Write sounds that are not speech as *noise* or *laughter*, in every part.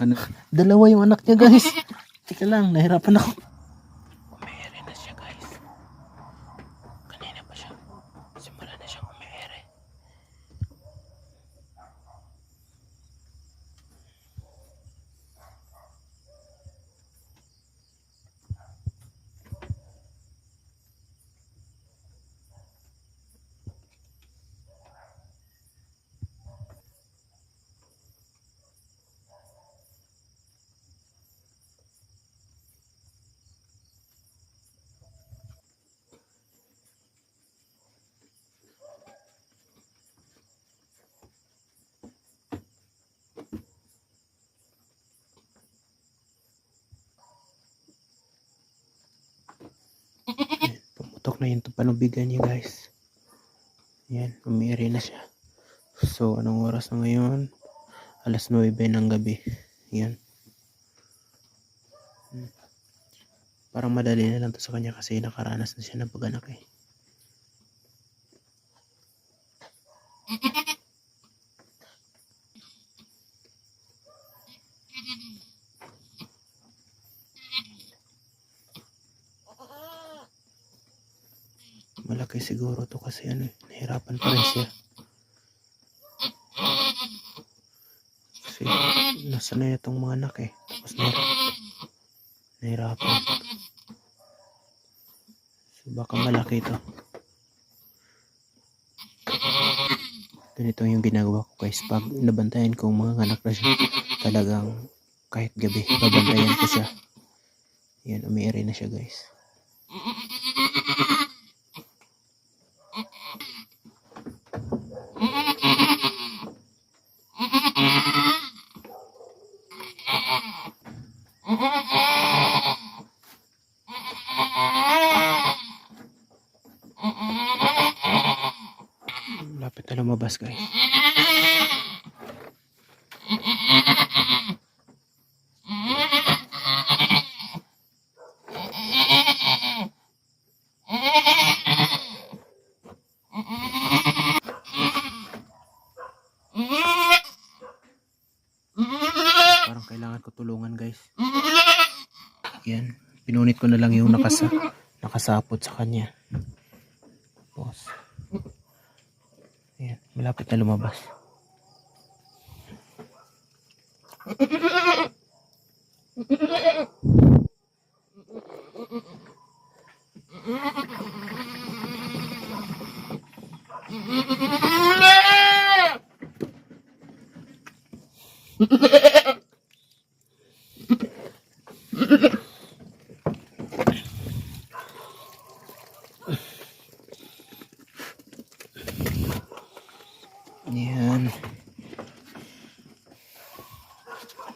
Ano? Dalawa yung anak niya guys. Teka lang, nahirapan ako. Pumutok na yung panubigan niya guys. Yan, umiiri na siya. So, anong oras na ngayon? Alas 9 ng gabi. Yan. Hmm. Parang madali na lang to sa kanya kasi nakaranas na siya ng pag-anak eh. *laughs* Malaki siguro to kasi ano, eh, nahirapan pa rin siya. Kasi nasa na itong mga anak eh. Tapos nahirapan. So baka malaki to. Ganito yung ginagawa ko guys. Pag nabantayan kong mga anak na siya, talagang kahit gabi, babantayan ko siya. Yan, umiiri na siya guys. Lapit na lumabas guys. Parang kailangan ko tulungan guys. Yan. Pinunit ko na lang yung nakasa nakasapot sa kanya. Malapit na lumabas. Yan. *laughs*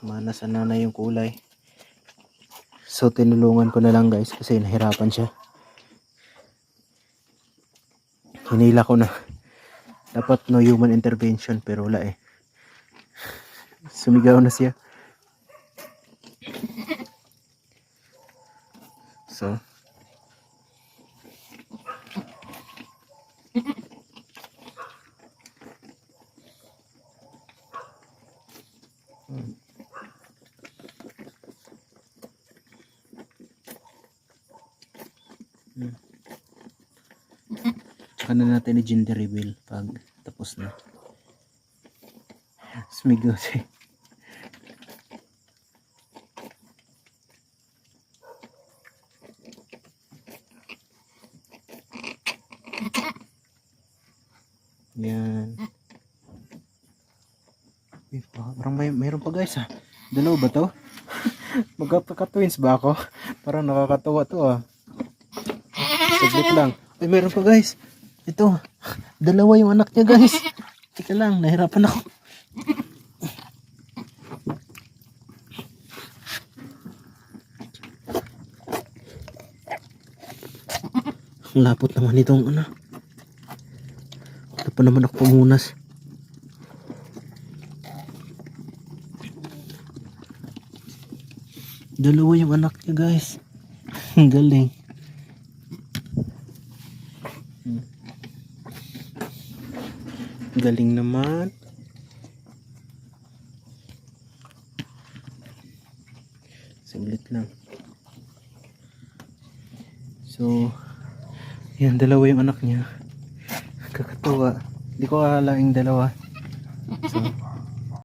Mana sana na yung kulay. So, tinulungan ko na lang guys kasi nahirapan siya. Hinila ko na. Dapat no human intervention pero wala eh. Sumigaw na siya. So, Tsaka na natin i gender reveal pag tapos na. Sumigaw siya. Yan. Uy, Parang may, mayroon pa guys ah. Dalawa ba to? *laughs* Magkaka-twins ba ako? Parang nakakatawa to ah. Saglit lang. Ay, meron pa guys. Ito. Dalawa yung anak niya guys. Teka lang, nahirapan ako. Lapot naman itong ano. Ito pa naman ako pamunas. Dalawa yung anak niya guys. *laughs* Galing. Galing naman. Saglit lang. So, yan, dalawa yung anak niya. Kakatawa. Hindi ko akalaing dalawa. So,